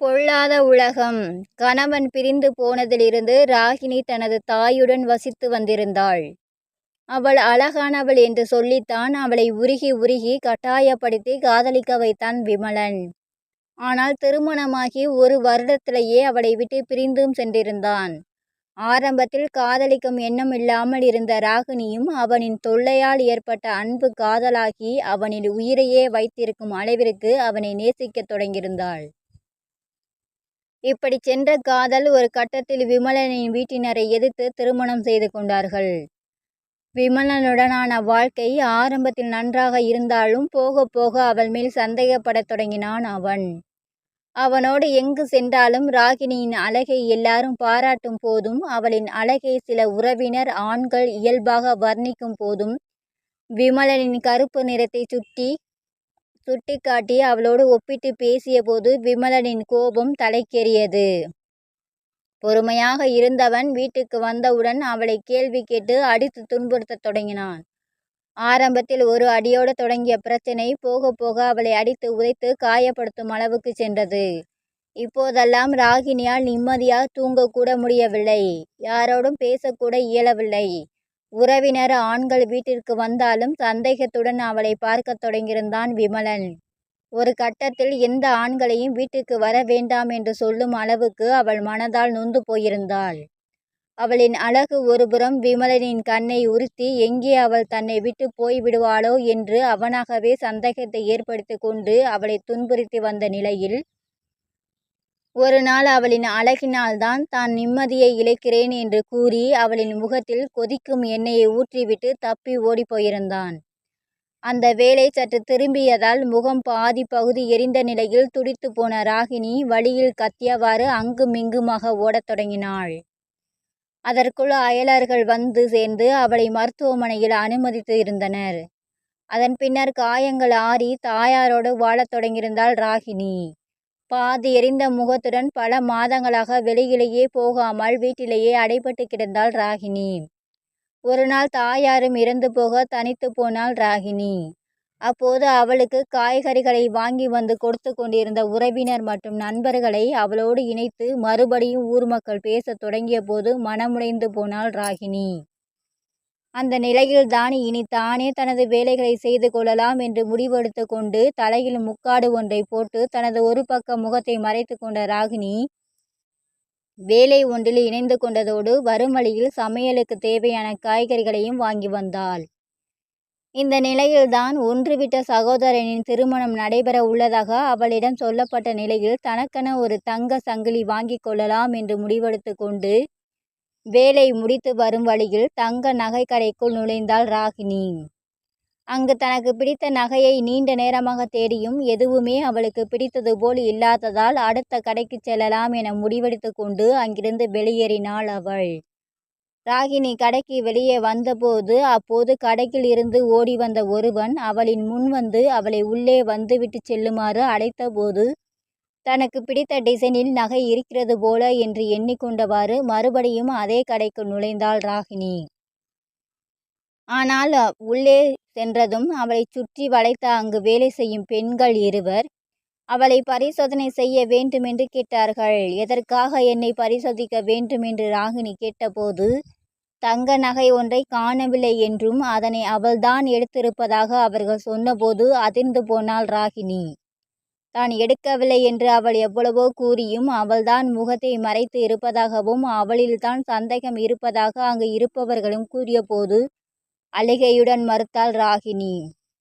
பொல்லாத உலகம் கணவன் பிரிந்து போனதிலிருந்து ராகினி தனது தாயுடன் வசித்து வந்திருந்தாள். அவள் அழகானவள் என்று சொல்லித்தான் அவளை உருகி உருகி கட்டாயப்படுத்தி காதலிக்க வைத்தான் விமலன். ஆனால் திருமணமாகி ஒரு வருடத்திலேயே அவளை விட்டு பிரிந்தும் சென்றிருந்தான். ஆரம்பத்தில் காதலிக்கும் எண்ணம் இல்லாமல் இருந்த ராகினியும் அவனின் தொல்லையால் ஏற்பட்ட அன்பு காதலாகி அவனின் உயிரையே வைத்திருக்கும் அளவிற்கு அவனை நேசிக்கத் தொடங்கியிருந்தாள். இப்படி சென்ற காதல் ஒரு கட்டத்தில் விமலனின் வீட்டினரை எதிர்த்து திருமணம் செய்து கொண்டார்கள். விமலனுடனான வாழ்க்கை ஆரம்பத்தில் நன்றாக இருந்தாலும் போகப் போக அவள் மேல் சந்தேகப்படத் தொடங்கினான் அவன். அவனோடு எங்கு சென்றாலும் ராகினியின் அழகை எல்லாரும் பாராட்டும் போதும் அவளின் அழகை சில உறவினர் ஆண்கள் இயல்பாக வர்ணிக்கும் போதும் விமலனின் கருப்பு நிறத்தை சுட்டி சுட்டிக்காட்டி அவளோடு ஒப்பிட்டு பேசியபோது விமலனின் கோபம் தலைக்கேறியது. பொறுமையாக இருந்தவன் வீட்டுக்கு வந்தவுடன் அவளை கேள்வி கேட்டு அடித்து துன்புறுத்தத் தொடங்கினான். ஆரம்பத்தில் ஒரு அடியோடு தொடங்கிய பிரச்சனை போகப் போக அவளை அடித்து உதைத்து காயப்படுத்தும் அளவுக்கு சென்றது. இப்போதெல்லாம் ராகினியால் நிம்மதியாக தூங்கக்கூட முடியவில்லை. யாரோடும் பேசக்கூட இயலவில்லை. உறவினர் ஆண்கள் வீட்டிற்கு வந்தாலும் சந்தேகத்துடன் அவளை பார்க்கத் தொடங்கியிருந்தான் விமலன். ஒரு கட்டத்தில் எந்த ஆண்களையும் வீட்டுக்கு வர வேண்டாம் என்று சொல்லும் அளவுக்கு அவள் மனதால் நொந்து போயிருந்தாள். அவளின் அழகு ஒருபுறம் விமலனின் கண்ணை உறுத்தி எங்கே அவள் தன்னை விட்டுப் போய்விடுவாளோ என்று அவனாகவே சந்தேகத்தை ஏற்படுத்திக் கொண்டு அவளை துன்புறுத்தி வந்த நிலையில் ஒரு நாள் அவளின் அழகினால்தான் தான் நிம்மதியை இழக்கிறேன் என்று கூறி அவளின் முகத்தில் கொதிக்கும் எண்ணெயை ஊற்றிவிட்டு தப்பி ஓடிப் போயிருந்தான். அந்த வேளை சற்று திரும்பியதால் முகம் பாதி பகுதி எரிந்த நிலையில் துடித்துப் போன ராகினி வழியில் கத்தியவாறு அங்குமிங்குமாக ஓடத் தொடங்கினாள். அதற்குள் அயலர்கள் வந்து சேர்ந்து அவளை மருத்துவமனையில் அனுமதித்து இருந்தனர். அதன் பின்னர் காயங்கள் ஆறி தாயாரோடு வாழத் தொடங்கியிருந்தாள் ராகினி. பாதி எரிந்த முகத்துடன் பல மாதங்களாக வெளியிலேயே போகாமல் வீட்டிலேயே அடைபட்டு கிடந்தாள் ராகினி. ஒரு நாள் தாயாரும் இறந்து போக தனித்து போனாள் ராகினி. அப்போது அவளுக்கு காய்கறிகளை வாங்கி வந்து கொடுத்து கொண்டிருந்த உறவினர் மற்றும் நண்பர்களை அவளோடு இணைத்து மறுபடியும் ஊர் மக்கள் பேசத் தொடங்கியபோது மனமுடைந்து போனாள் ராகினி. அந்த நிலையில்தான் இனி தானே தனது வேலைகளை செய்து கொள்ளலாம் என்று முடிவெடுத்து கொண்டு தலையில் முக்காடு ஒன்றைப் போட்டு தனது ஒரு பக்க முகத்தை மறைத்து கொண்ட ராகினி வேலை ஒன்றில் இணைந்து கொண்டதோடு வரும் வழியில் சமையலுக்கு தேவையான காய்கறிகளையும் வாங்கி வந்தாள். இந்த நிலையில்தான் ஒன்றுவிட்ட சகோதரனின் திருமணம் நடைபெற உள்ளதாக அவளிடம் சொல்லப்பட்ட நிலையில் தனக்கென ஒரு தங்க சங்கிலி வாங்கிக் கொள்ளலாம் என்று முடிவெடுத்து கொண்டு வேலை முடித்து வரும் வழியில் தங்க நகைக்கடைக்குள் நுழைந்தாள் ராகினி. அங்கு தனக்கு பிடித்த நகையை நீண்ட நேரமாக தேடியும் எதுவுமே அவளுக்கு பிடித்தது போல் இல்லாததால் அடுத்த கடைக்கு செல்லலாம் என முடிவெடுத்து கொண்டு அங்கிருந்து வெளியேறினாள் அவள். ராகினி கடைக்கு வெளியே வந்தபோது அப்போது கடைக்கில் இருந்து ஓடி வந்த ஒருவன் அவளின் முன் வந்து அவளை உள்ளே வந்துவிட்டு செல்லுமாறு அழைத்தபோது தனக்கு பிடித்த டிசைனில் நகை இருக்கிறது போல என்று எண்ணிக்கொண்டவாறு மறுபடியும் அதே கடைக்கு நுழைந்தாள் ராகினி. ஆனால் உள்ளே சென்றதும் அவளைச் சுற்றி வளைத்த அங்கு வேலை செய்யும் பெண்கள் இருவர் அவளை பரிசோதனை செய்ய வேண்டுமென்று கேட்டார்கள். எதற்காக என்னை பரிசோதிக்க வேண்டும் என்று ராகினி கேட்டபோது தங்க நகை ஒன்றைக் காணவில்லை என்றும் அதனை அவள்தான் எடுத்திருப்பதாக அவர்கள் சொன்னபோது அதிர்ந்து போனாள் ராகினி. தான் எடுக்கவில்லை என்று அவள் எவ்வளவோ கூறியும் அவள்தான் முகத்தை மறைத்து இருப்பதாகவும் அவளில்தான் சந்தேகம் இருப்பதாக அங்கு இருப்பவர்களும் கூறியபோது அழுகையுடன் மறுத்தாள் ராகினி.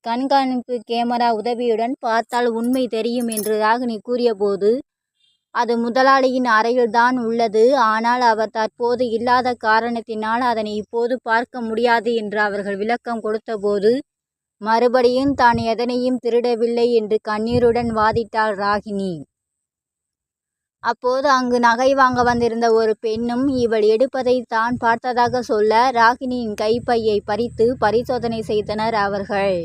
கண்காணிப்பு கேமரா உதவியுடன் பார்த்தால் உண்மை தெரியும் என்று ராகினி கூறியபோது அது முதலாளியின் அறையில்தான் உள்ளது ஆனால் அவர் தற்போது இல்லாத காரணத்தினால் அதனை இப்போது பார்க்க முடியாது என்று அவர்கள் விளக்கம் கொடுத்தபோது மறுபடியும் தான் எதனையும் திருடவில்லை என்று கண்ணீருடன் வாதிட்டாள் ராகினி. அப்போது அங்கு நகை வாங்க வந்திருந்த ஒரு பெண்ணும் இவள் எடுப்பதை தான் பார்த்ததாக சொல்ல ராகினியின் கைப்பையை பறித்து பரிசோதனை செய்தனர் அவர்கள்.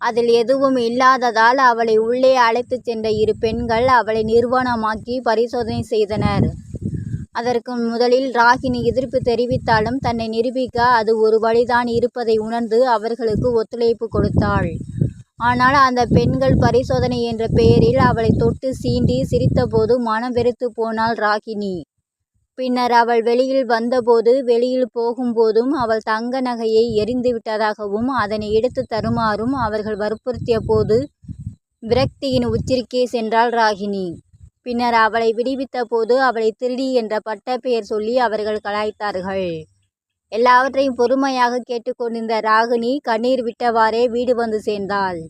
அதில் எதுவும் இல்லாததால் அவளை உள்ளே அழைத்துச் சென்ற இரு பெண்கள் அவளை நிர்வாணமாக்கி பரிசோதனை செய்தனர். அதற்கு முதலில் ராகினி எதிர்ப்பு தெரிவித்தாலும் தன்னை நிரூபிக்க அது ஒரு வழிதான் இருப்பதை உணர்ந்து அவர்களுக்கு ஒத்துழைப்பு கொடுத்தாள். ஆனால் அந்த பெண்கள் பரிசோதனை என்ற பெயரில் அவளை தொட்டு சீண்டி சிரித்தபோது மனம் வெறுத்து போனாள் ராகினி பின்னர் அவள் வெளியில் வந்தபோது வெளியில் போகும்போதும் அவள் தங்க நகையை எரிந்து விட்டதாகவும் அதனை எடுத்து தருமாறும் அவர்கள் வற்புறுத்திய போது விரக்தியின் உச்சிற்கே சென்றாள் ராகினி பின்னர் அவளை விடுவித்த போது அவளை திருடி என்ற பட்டப்பெயர் சொல்லி அவர்கள் கலாய்த்தார்கள். எல்லாவற்றையும் பொறுமையாக கேட்டுக்கொண்டிருந்த ராகினி கண்ணீர் விட்டவாறே வீடு வந்து சேர்ந்தாள்.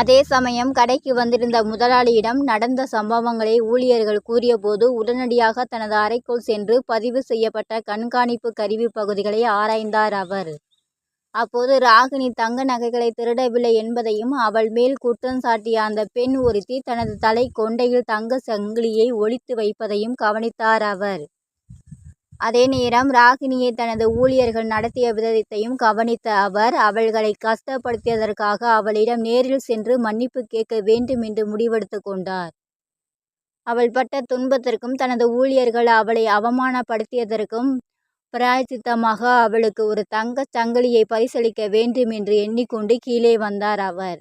அதே சமயம் கடைக்கு வந்திருந்த முதலாளியிடம் நடந்த சம்பவங்களை ஊழியர்கள் கூறியபோது உடனடியாக தனது அறைக்குள் சென்று பதிவு செய்யப்பட்ட கண்காணிப்பு கருவி பகுதிகளை ஆராய்ந்தார் அவர். அப்போது ராகினி தங்க நகைகளை திருடவில்லை என்பதையும் அவள் மேல் குற்றம் சாட்டிய அந்த பெண் ஒருத்தி தனது தலை கொண்டையில் தங்க சங்கிலியை ஒழித்து வைப்பதையும் கவனித்தார் அவர். அதே நேரம் ராகினியை தனது ஊழியர்கள் நடத்திய விதத்தையும் கவனித்த அவர் அவள்களை கஷ்டப்படுத்தியதற்காக அவளிடம் நேரில் சென்று மன்னிப்பு கேட்க வேண்டும் என்று முடிவெடுத்து கொண்டார். அவள் பட்ட துன்பத்திற்கும் தனது ஊழியர்கள் அவளை அவமானப்படுத்தியதற்கும் பிராயச்சித்தமாக அவளுக்கு ஒரு தங்கச் சங்கிலியை பரிசளிக்க வேண்டும் என்று எண்ணிக்கொண்டு கீழே வந்தார் அவர்.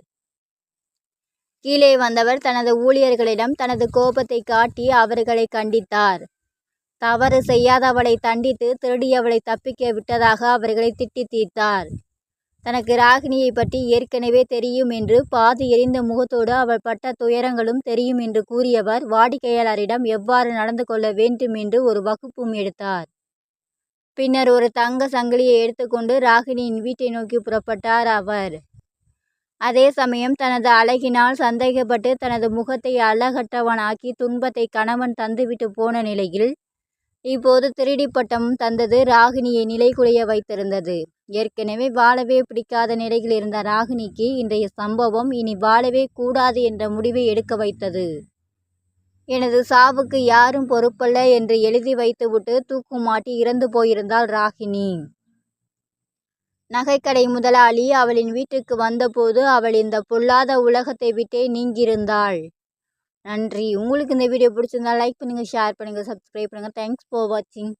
கீழே வந்தவர் தனது ஊழியர்களிடம் தனது கோபத்தை காட்டி அவர்களை கண்டித்தார். தவறு செய்யாதவளை தண்டித்து திருடியவளை தப்பிக்க விட்டதாக அவர்களை திட்டி தீர்த்தார். தனக்கு ராகினியை பற்றி ஏற்கனவே தெரியும் என்று பாதி எரிந்த முகத்தோடு அவள் பட்ட துயரங்களும் தெரியும் என்று கூறியவர் வாடிக்கையாளரிடம் எவ்வாறு நடந்து கொள்ள வேண்டும் என்று ஒரு வகுப்பும் எடுத்தார். பின்னர் ஒரு தங்க சங்கிலியை எடுத்துக்கொண்டு ராகினியின் வீட்டை நோக்கி புறப்பட்டார் அவர். அதே சமயம் தனது அழகினால் சந்தேகப்பட்டு தனது முகத்தை அழகற்றவனாக்கி துன்பத்தை கணவன் தந்துவிட்டு போன நிலையில் இப்போது திருடி பட்டமும் தந்தது ராகினியை நிலைகுலைய வைத்திருந்தது. ஏற்கனவே வாழவே பிடிக்காத நிலையில் இருந்த ராகினிக்கு இன்றைய சம்பவம் இனி வாழவே கூடாது என்ற முடிவை எடுக்க வைத்தது. எனது சாவுக்கு யாரும் பொறுப்பல்ல என்று எழுதி வைத்துவிட்டு தூக்கு மாட்டி இறந்து போயிருந்தாள் ராகினி. நகைக்கடை முதலாளி அவளின் வீட்டுக்கு வந்தபோது அவள் இந்த பொல்லாத உலகத்தை விட்டே நீங்கியிருந்தாள். நன்றி. உங்களுக்கு இந்த வீடியோ பிடிச்சிருந்தா லைக் பண்ணுங்கள் ஷேர் பண்ணுங்கள் சப்ஸ்கிரைப் பண்ணுங்கள் தேங்க்ஸ் ஃபார் வாட்சிங்